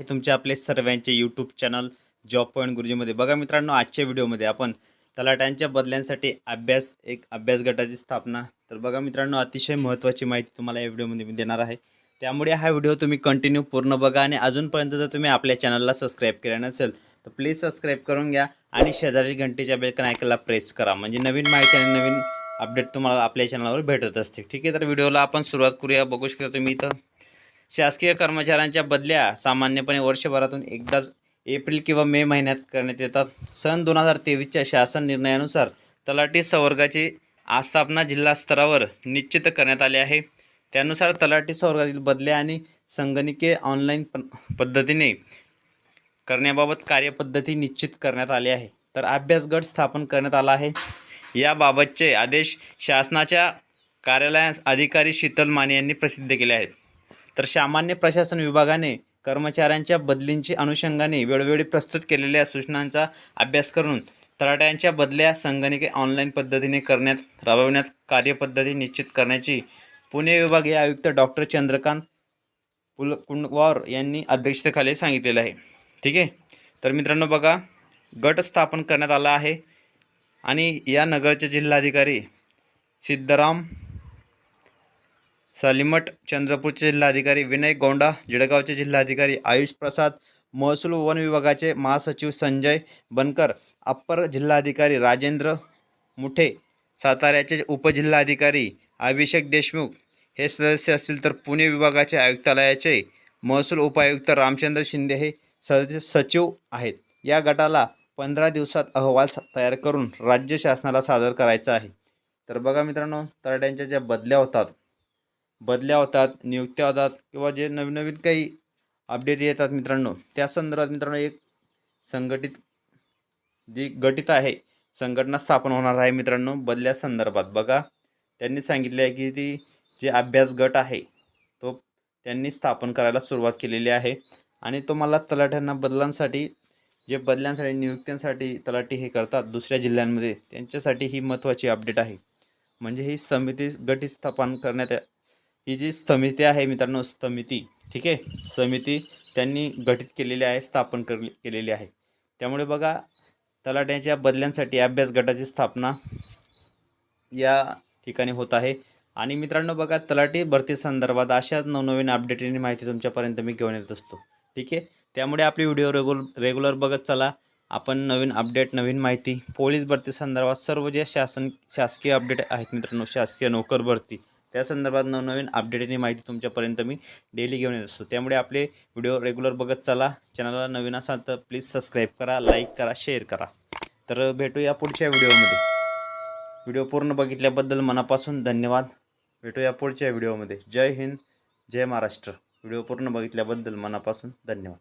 हे तुमचे आपले सर्वांचे यूट्यूब चॅनल जॉब पॉईंट गुरुजीमध्ये. बघा मित्रांनो आजच्या व्हिडिओमध्ये आपण तलाट्यांच्या बदल्यांसाठी अभ्यास एक अभ्यास गटाची स्थापना. तर बघा मित्रांनो अतिशय महत्त्वाची माहिती तुम्हाला या व्हिडिओमध्ये मी देणार आहे. त्यामुळे हा व्हिडिओ तुम्ही कंटिन्यू पूर्ण बघा आणि अजूनपर्यंत जर तुम्ही आपल्या चॅनलला सबस्क्राईब केला नसेल तर प्लीज सबस्क्राईब करून घ्या आणि शेजारील घंटेच्या बेलकन ऐकायला प्रेस करा. म्हणजे नवीन माहिती आणि नवीन अपडेट तुम्हाला आपल्या चॅनलवर भेटत असते ठीक आहे तर व्हिडिओला आपण सुरुवात करूया. बघू शकता तुम्ही इथं. शासकीय कर्मचाऱ्यांच्या बदल्या सामान्यपणे वर्षभरातून एकदाच एप्रिल किंवा मे महिन्यात करण्यात येतात. सन दोन हजार तेवीसच्या शासन निर्णयानुसार तलाठी संवर्गाची आस्थापना जिल्हा स्तरावर निश्चित करण्यात आले आहे. त्यानुसार तलाठी संवर्गातील बदल्या आणि संगणकीय ऑनलाईन प पद्धतीने करण्याबाबत कार्यपद्धती निश्चित करण्यात आली आहे. तर अभ्यास गट स्थापन करण्यात आला आहे. याबाबतचे आदेश शासनाच्या कार्यालयास अधिकारी शीतल माने यांनी प्रसिद्ध केले आहेत. तर सामान्य प्रशासन विभागाने कर्मचाऱ्यांच्या बदलींची अनुषंगाने वेळोवेळी प्रस्तुत केलेल्या सूचनांचा अभ्यास करून तलाट्यांच्या बदल्या संगणके ऑनलाईन पद्धतीने करण्यात राबविण्यात कार्यपद्धती निश्चित करण्याची पुणे विभागीय आयुक्त डॉक्टर चंद्रकांत पुलकुंडवार यांनी अध्यक्षतेखाली सांगितलेलं आहे. ठीक आहे? तर मित्रांनो बघा गट स्थापन करण्यात आला आहे आणि या नगरचे जिल्हाधिकारी सिद्धराम सालिमठ चंद्रपूरचे जिल्हाधिकारी विनय गोंडा जळगावचे जिल्हाधिकारी आयुष प्रसाद महसूल वन विभागाचे महासचिव संजय बनकर अप्पर जिल्हाधिकारी राजेंद्र मुठे साताऱ्याचे उपजिल्हाधिकारी अभिषेक देशमुख हे सदस्य असतील तर पुणे विभागाचे आयुक्तालयाचे महसूल उपायुक्त रामचंद्र शिंदे हे सदस्य सचिव आहेत. या गटाला पंधरा दिवसात अहवाल तयार करून राज्य शासनाला सादर करायचा आहे. तर बघा मित्रांनो तरड्यांच्या ज्या बदल्या होतात बदल्या होतात नियुक्त्या होतात किंवा जे नवीन नवीन काही अपडेट येतात मित्रांनो त्या संदर्भात मित्रांनो एक संघटित जी गटित आहे संघटना स्थापन होणार आहे मित्रांनो बदल्या संदर्भात. बघा त्यांनी सांगितले आहे की ती जे अभ्यास गट आहे तो त्यांनी स्थापन करायला सुरुवात केलेली आहे. आणि तो मला तलाठ्यांना बदलांसाठी जे बदल्यांसाठी नियुक्त्यांसाठी तलाठी हे करतात दुसऱ्या जिल्ह्यांमध्ये त्यांच्यासाठी ही महत्त्वाची अपडेट आहे. म्हणजे ही समिती गटी स्थापन करण्यात ही जी समिती आहे मित्रांनो समिती ठीक आहे? समिती त्यांनी गठीत केलेली आहे स्थापन कर केलेली आहे. त्यामुळे बघा तलाट्याच्या बदल्यांसाठी अभ्यास गटाची स्थापना या ठिकाणी होत आहे. आणि मित्रांनो बघा तलाठी भरती संदर्भात अशाच नवनवीन अपडेट आणि माहिती तुमच्यापर्यंत मी घेऊन येत असतो. ठीक आहे? त्यामुळे आपली व्हिडिओ रेगुल रेग्युलर बघत चला. आपण नवीन अपडेट नवीन माहिती पोलीस भरती संदर्भात सर्व जे शासन शासकीय अपडेट आहेत मित्रांनो शासकीय नोकर भरती त्या संदर्भात नवनवीन अपडेट आणि माहिती तुमच्यापर्यंत मी डेली घेऊन येत असतो. त्यामुळे आपले व्हिडिओ रेग्युलर बघत चला. चॅनलला नवीन असाल तर प्लीज सबस्क्राईब करा लाईक करा शेअर करा. तर भेटूया पुढच्या व्हिडिओमध्ये व्हिडिओ पूर्ण बघितल्याबद्दल मनापासून धन्यवाद. भेटूया पुढच्या व्हिडिओमध्ये जय हिंद जय महाराष्ट्र. व्हिडिओ पूर्ण बघितल्याबद्दल मनापासून धन्यवाद.